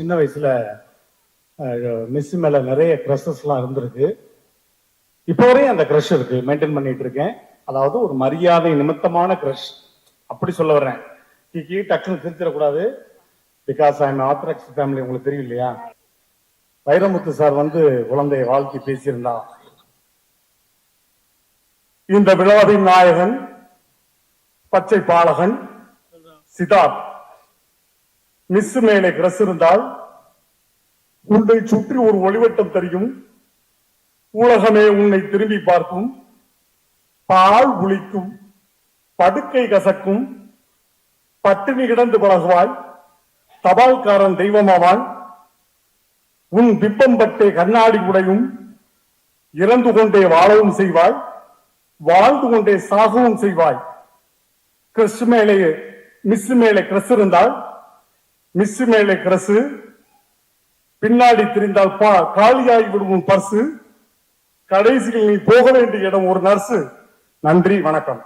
சின்ன வயசுல மிஸ் மேல நிறைய க்ரஷஸ்லாம் இருந்திருக்கு. இப்போ வரையும் அந்த க்ரஷ் இருக்கு. மெயின்டைன் பண்ணிட்டு இருக்கேன். அதாவது ஒரு மரியாதை நிமித்தமான க்ரஷ் அப்படி சொல்ல வர்றேன். கி டக்குன்னு திருத்திடக்கூடாது. Because I am orthodox family உங்களுக்கு தெரியும் இல்லையா? வைரமுத்து சார் வந்து குழந்தைய வாழ்க்கை பேசியிருந்தா. இந்த விழாவின் நாயகன் பச்சை பாலகன் சித்தார்த். மிஸ் மேலே கிரஸ் இருந்தால் உன்னை சுற்றி ஒரு ஒளிவட்டம் தெரியும். உலகமே உன்னை திரும்பி பார்க்கும். பால் குளிக்கும் படுக்கை கசக்கும் பட்டினி கிடந்து பழகுவாய் தபால்காரன் தெய்வமாவான் உன் பிப்பம் பட்டே கண்ணாடி உடையும் இறந்து கொண்டே வாழவும் செய்வாய் வாழ்ந்து கொண்டே சாகவும் செய்வாய். கிறிஸ்து மேலே மிஸ் மேலே கிரஸ் இருந்தால் மிஸ் மேலே கிரஸ் பின்னாடி திரிந்தால் பா காலியாகி விடும் பர்சு. கடைசியில் நீ போக வேண்டிய இடம் ஒரு நர்ஸு நன்றி வணக்கம்.